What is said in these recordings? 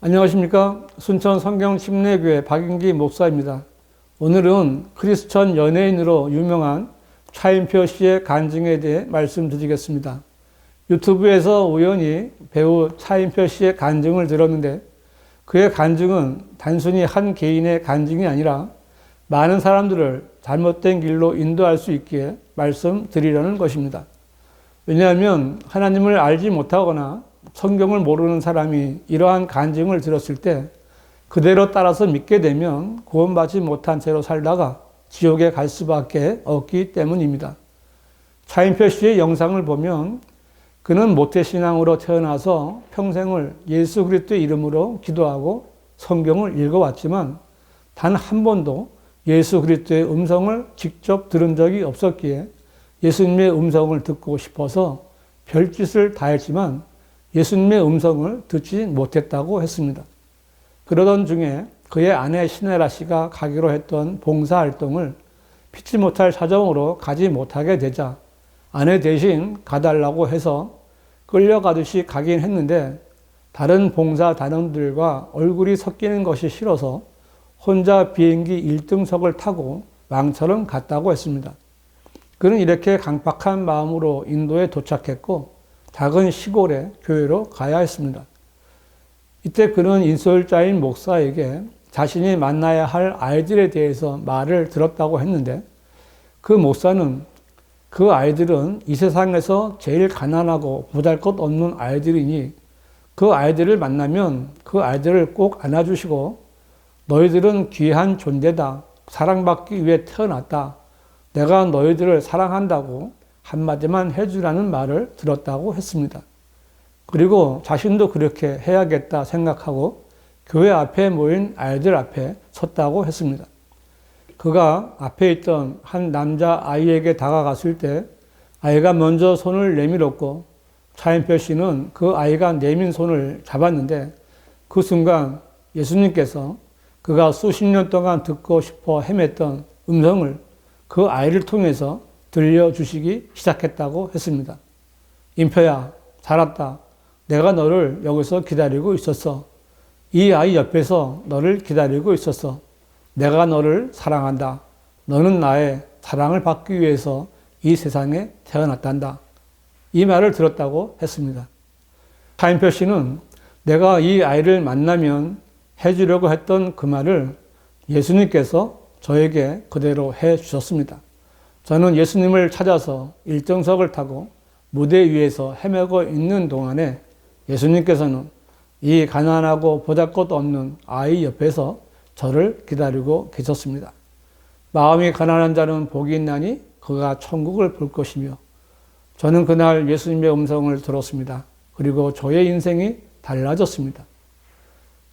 안녕하십니까. 순천 성경 침례교회 박인기 목사입니다. 오늘은 크리스천 연예인으로 유명한 차인표 씨의 간증에 대해 말씀드리겠습니다. 유튜브에서 우연히 배우 차인표 씨의 간증을 들었는데 그의 간증은 단순히 한 개인의 간증이 아니라 많은 사람들을 잘못된 길로 인도할 수 있기에 말씀드리려는 것입니다. 왜냐하면 하나님을 알지 못하거나 성경을 모르는 사람이 이러한 간증을 들었을 때 그대로 따라서 믿게 되면 구원받지 못한 채로 살다가 지옥에 갈 수밖에 없기 때문입니다. 차인표 씨의 영상을 보면 그는 모태신앙으로 태어나서 평생을 예수 그리스도의 이름으로 기도하고 성경을 읽어왔지만 단 한 번도 예수 그리스도의 음성을 직접 들은 적이 없었기에 예수님의 음성을 듣고 싶어서 별짓을 다 했지만 예수님의 음성을 듣지 못했다고 했습니다. 그러던 중에 그의 아내 신혜라 씨가 가기로 했던 봉사활동을 피치 못할 사정으로 가지 못하게 되자 아내 대신 가달라고 해서 끌려가듯이 가긴 했는데 다른 봉사 단원들과 얼굴이 섞이는 것이 싫어서 혼자 비행기 1등석을 타고 왕처럼 갔다고 했습니다. 그는 이렇게 강박한 마음으로 인도에 도착했고 작은 시골의 교회로 가야 했습니다. 이때 그는 인솔자인 목사에게 자신이 만나야 할 아이들에 대해서 말을 들었다고 했는데 그 목사는 그 아이들은 이 세상에서 제일 가난하고 보잘 것 없는 아이들이니 그 아이들을 만나면 그 아이들을 꼭 안아주시고 너희들은 귀한 존재다. 사랑받기 위해 태어났다. 내가 너희들을 사랑한다고 한마디만 해주라는 말을 들었다고 했습니다. 그리고 자신도 그렇게 해야겠다 생각하고 교회 앞에 모인 아이들 앞에 섰다고 했습니다. 그가 앞에 있던 한 남자 아이에게 다가갔을 때 아이가 먼저 손을 내밀었고 차인표 씨는 그 아이가 내민 손을 잡았는데 그 순간 예수님께서 그가 수십 년 동안 듣고 싶어 헤맸던 음성을 그 아이를 통해서 들려주시기 시작했다고 했습니다. 임표야, 잘 왔다. 내가 너를 여기서 기다리고 있었어. 이 아이 옆에서 너를 기다리고 있었어. 내가 너를 사랑한다. 너는 나의 사랑을 받기 위해서 이 세상에 태어났단다. 이 말을 들었다고 했습니다. 차인표 씨는 내가 이 아이를 만나면 해주려고 했던 그 말을 예수님께서 저에게 그대로 해 주셨습니다. 저는 예수님을 찾아서 일정석을 타고 무대 위에서 헤매고 있는 동안에 예수님께서는 이 가난하고 보잘것 없는 아이 옆에서 저를 기다리고 계셨습니다. 마음이 가난한 자는 복이 있나니 그가 천국을 볼 것이며 저는 그날 예수님의 음성을 들었습니다. 그리고 저의 인생이 달라졌습니다.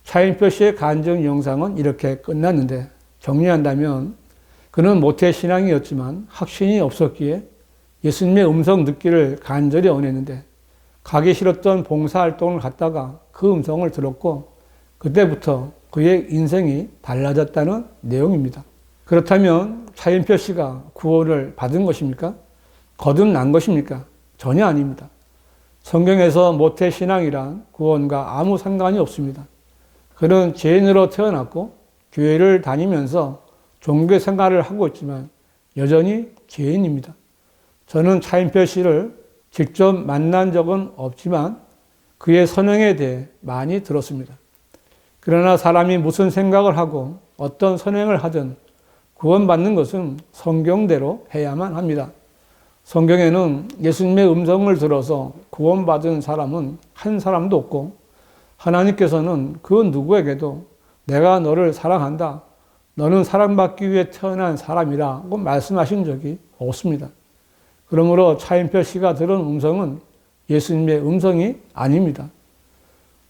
차인표 씨의 간증 영상은 이렇게 끝났는데 정리한다면 그는 모태 신앙이었지만 확신이 없었기에 예수님의 음성 듣기를 간절히 원했는데 가기 싫었던 봉사활동을 갔다가 그 음성을 들었고 그때부터 그의 인생이 달라졌다는 내용입니다. 그렇다면 차인표 씨가 구원을 받은 것입니까? 거듭난 것입니까? 전혀 아닙니다. 성경에서 모태 신앙이란 구원과 아무 상관이 없습니다. 그는 죄인으로 태어났고 교회를 다니면서 종교 생활을 하고 있지만 여전히 죄인입니다. 저는 차인표 씨를 직접 만난 적은 없지만 그의 선행에 대해 많이 들었습니다. 그러나 사람이 무슨 생각을 하고 어떤 선행을 하든 구원받는 것은 성경대로 해야만 합니다. 성경에는 예수님의 음성을 들어서 구원받은 사람은 한 사람도 없고 하나님께서는 그 누구에게도 내가 너를 사랑한다. 너는 사랑받기 위해 태어난 사람이라고 말씀하신 적이 없습니다. 그러므로 차인표 씨가 들은 음성은 예수님의 음성이 아닙니다.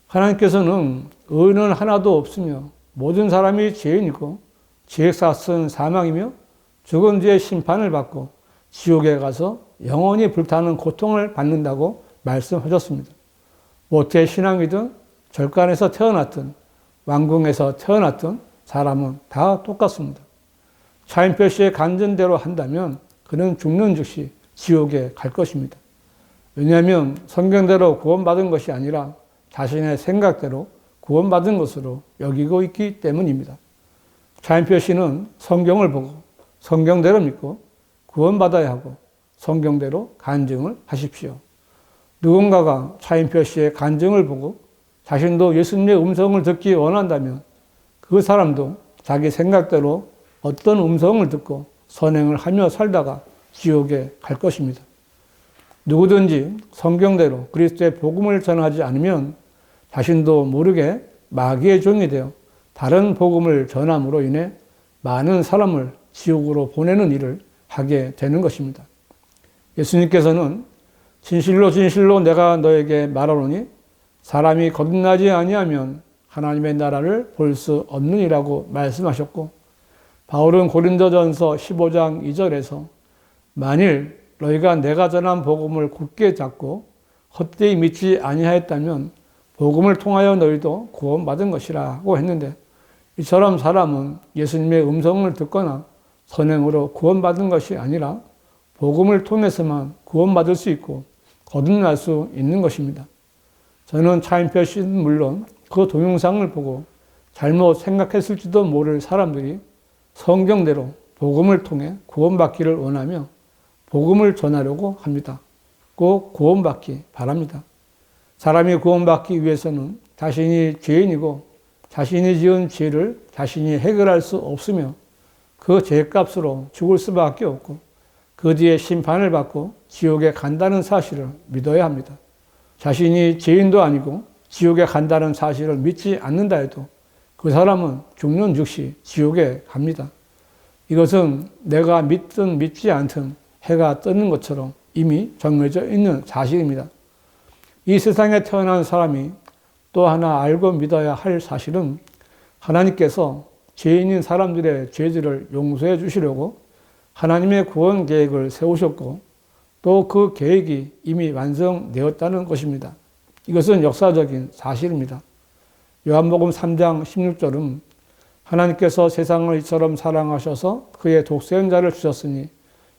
하나님께서는 의는 하나도 없으며 모든 사람이 죄인이고 죄의 싹은 사망이며 죽은 뒤에 심판을 받고 지옥에 가서 영원히 불타는 고통을 받는다고 말씀하셨습니다. 모태 신앙이든 절간에서 태어났든 왕궁에서 태어났든 사람은 다 똑같습니다. 차인표 씨의 간전대로 한다면 그는 죽는 즉시 지옥에 갈 것입니다. 왜냐하면 성경대로 구원받은 것이 아니라 자신의 생각대로 구원받은 것으로 여기고 있기 때문입니다. 차인표 씨는 성경을 보고 성경대로 믿고 구원받아야 하고 성경대로 간증을 하십시오. 누군가가 차인표 씨의 간증을 보고 자신도 예수님의 음성을 듣기 원한다면 그 사람도 자기 생각대로 어떤 음성을 듣고 선행을 하며 살다가 지옥에 갈 것입니다. 누구든지 성경대로 그리스도의 복음을 전하지 않으면 자신도 모르게 마귀의 종이 되어 다른 복음을 전함으로 인해 많은 사람을 지옥으로 보내는 일을 하게 되는 것입니다. 예수님께서는 진실로 진실로 내가 너에게 말하노니 사람이 거듭나지 아니하면 하나님의 나라를 볼 수 없느니라고 말씀하셨고 바울은 고린도전서 15장 2절에서 만일 너희가 내가 전한 복음을 굳게 잡고 헛되이 믿지 아니하였다면 복음을 통하여 너희도 구원받은 것이라고 했는데 이처럼 사람은 예수님의 음성을 듣거나 선행으로 구원받은 것이 아니라 복음을 통해서만 구원받을 수 있고 거듭날 수 있는 것입니다. 저는 차인표 씨는 물론 그 동영상을 보고 잘못 생각했을지도 모를 사람들이 성경대로 복음을 통해 구원받기를 원하며 복음을 전하려고 합니다. 꼭 구원받기 바랍니다. 사람이 구원받기 위해서는 자신이 죄인이고 자신이 지은 죄를 자신이 해결할 수 없으며 그 죄값으로 죽을 수밖에 없고 그 뒤에 심판을 받고 지옥에 간다는 사실을 믿어야 합니다. 자신이 죄인도 아니고 지옥에 간다는 사실을 믿지 않는다 해도 그 사람은 죽는 즉시 지옥에 갑니다. 이것은 내가 믿든 믿지 않든 해가 뜨는 것처럼 이미 정해져 있는 사실입니다. 이 세상에 태어난 사람이 또 하나 알고 믿어야 할 사실은 하나님께서 죄인인 사람들의 죄들을 용서해 주시려고 하나님의 구원 계획을 세우셨고 또 그 계획이 이미 완성되었다는 것입니다. 이것은 역사적인 사실입니다. 요한복음 3장 16절은 하나님께서 세상을 이처럼 사랑하셔서 그의 독생자를 주셨으니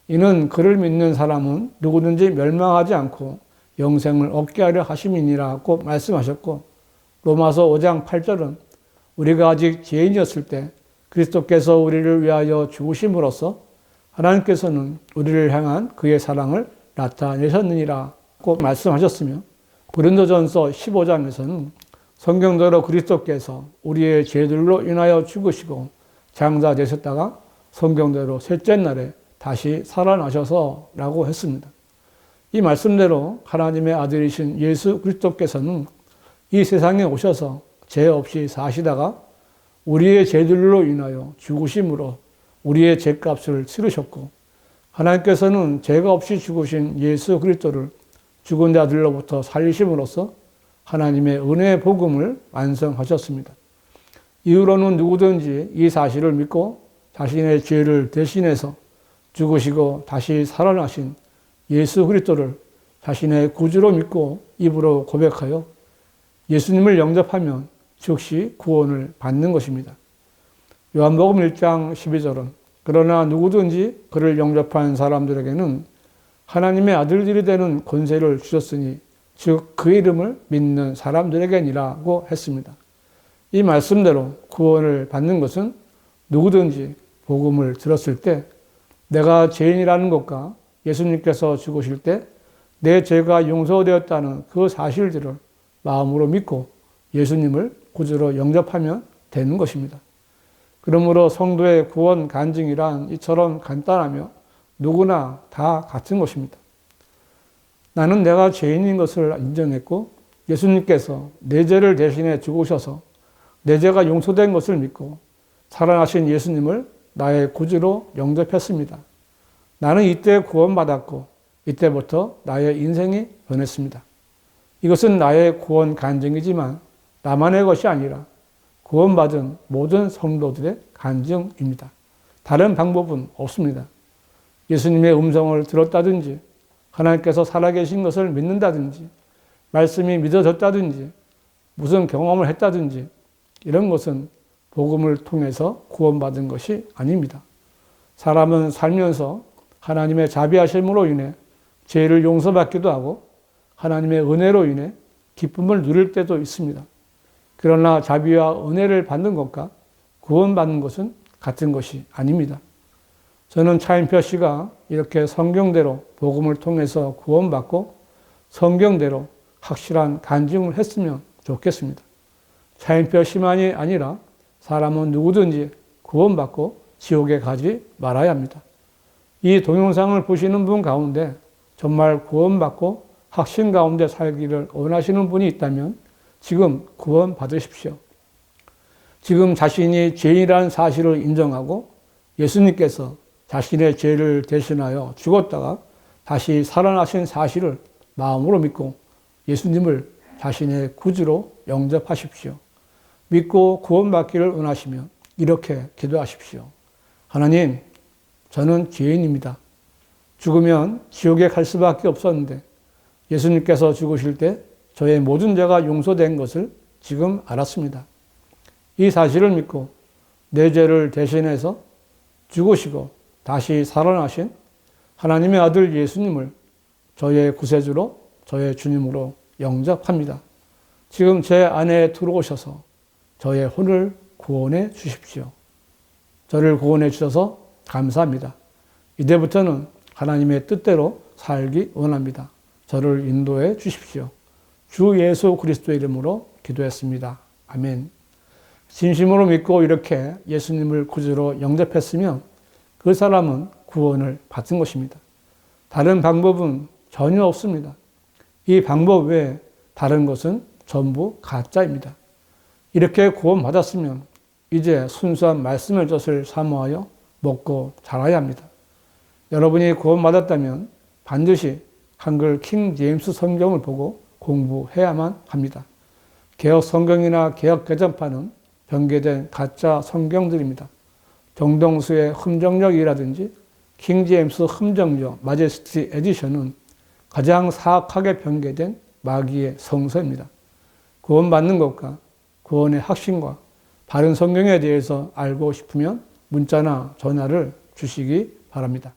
이는 그를 믿는 사람은 누구든지 멸망하지 않고 영생을 얻게 하려 하심이니라고 말씀하셨고 로마서 5장 8절은 우리가 아직 죄인이었을 때 그리스도께서 우리를 위하여 죽으심으로써 하나님께서는 우리를 향한 그의 사랑을 나타내셨느니라고 말씀하셨으며 고린도전서 15장에서는 성경대로 그리스도께서 우리의 죄들로 인하여 죽으시고 장사되셨다가 성경대로 셋째 날에 다시 살아나셔서라고 했습니다. 이 말씀대로 하나님의 아들이신 예수 그리스도께서는 이 세상에 오셔서 죄 없이 사시다가 우리의 죄들로 인하여 죽으심으로 우리의 죄값을 치르셨고 하나님께서는 죄가 없이 죽으신 예수 그리스도를 죽은 자들로부터 살리심으로써 하나님의 은혜의 복음을 완성하셨습니다. 이후로는 누구든지 이 사실을 믿고 자신의 죄를 대신해서 죽으시고 다시 살아나신 예수 그리스도를 자신의 구주로 믿고 입으로 고백하여 예수님을 영접하면 즉시 구원을 받는 것입니다. 요한복음 1장 12절은 그러나 누구든지 그를 영접한 사람들에게는 하나님의 아들들이 되는 권세를 주셨으니 즉 그 이름을 믿는 사람들에게니라고 했습니다. 이 말씀대로 구원을 받는 것은 누구든지 복음을 들었을 때 내가 죄인이라는 것과 예수님께서 죽으실 때 내 죄가 용서되었다는 그 사실들을 마음으로 믿고 예수님을 구주로 영접하면 되는 것입니다. 그러므로 성도의 구원 간증이란 이처럼 간단하며 누구나 다 같은 것입니다. 나는 내가 죄인인 것을 인정했고 예수님께서 내 죄를 대신해 죽으셔서 내 죄가 용서된 것을 믿고 살아나신 예수님을 나의 구주로 영접했습니다. 나는 이때 구원받았고 이때부터 나의 인생이 변했습니다. 이것은 나의 구원 간증이지만 나만의 것이 아니라 구원받은 모든 성도들의 간증입니다. 다른 방법은 없습니다. 예수님의 음성을 들었다든지, 하나님께서 살아계신 것을 믿는다든지, 말씀이 믿어졌다든지, 무슨 경험을 했다든지, 이런 것은 복음을 통해서 구원받은 것이 아닙니다. 사람은 살면서 하나님의 자비하심으로 인해 죄를 용서받기도 하고, 하나님의 은혜로 인해 기쁨을 누릴 때도 있습니다. 그러나 자비와 은혜를 받는 것과 구원받는 것은 같은 것이 아닙니다. 저는 차인표 씨가 이렇게 성경대로 복음을 통해서 구원받고 성경대로 확실한 간증을 했으면 좋겠습니다. 차인표 씨만이 아니라 사람은 누구든지 구원받고 지옥에 가지 말아야 합니다. 이 동영상을 보시는 분 가운데 정말 구원받고 확신 가운데 살기를 원하시는 분이 있다면 지금 구원 받으십시오. 지금 자신이 죄인이라는 사실을 인정하고 예수님께서 자신의 죄를 대신하여 죽었다가 다시 살아나신 사실을 마음으로 믿고 예수님을 자신의 구주로 영접하십시오. 믿고 구원받기를 원하시면 이렇게 기도하십시오. 하나님, 저는 죄인입니다. 죽으면 지옥에 갈 수밖에 없었는데 예수님께서 죽으실 때 저의 모든 죄가 용서된 것을 지금 알았습니다. 이 사실을 믿고 내 죄를 대신해서 죽으시고 다시 살아나신 하나님의 아들 예수님을 저의 구세주로 저의 주님으로 영접합니다. 지금 제 안에 들어오셔서 저의 혼을 구원해 주십시오. 저를 구원해 주셔서 감사합니다. 이제부터는 하나님의 뜻대로 살기 원합니다. 저를 인도해 주십시오. 주 예수 그리스도의 이름으로 기도했습니다. 아멘. 진심으로 믿고 이렇게 예수님을 구주로 영접했으면 그 사람은 구원을 받은 것입니다. 다른 방법은 전혀 없습니다. 이 방법 외에 다른 것은 전부 가짜입니다. 이렇게 구원받았으면 이제 순수한 말씀의 젖을 사모하여 먹고 자라야 합니다. 여러분이 구원받았다면 반드시 한글 킹 제임스 성경을 보고 공부해야만 합니다. 개혁 성경이나 개혁 개정판은 변개된 가짜 성경들입니다. 정동수의 흠정력이라든지 킹 제임스 흠정력 마제스티 에디션은 가장 사악하게 변개된 마귀의 성서입니다. 구원받는 것과 구원의 확신과 바른 성경에 대해서 알고 싶으면 문자나 전화를 주시기 바랍니다.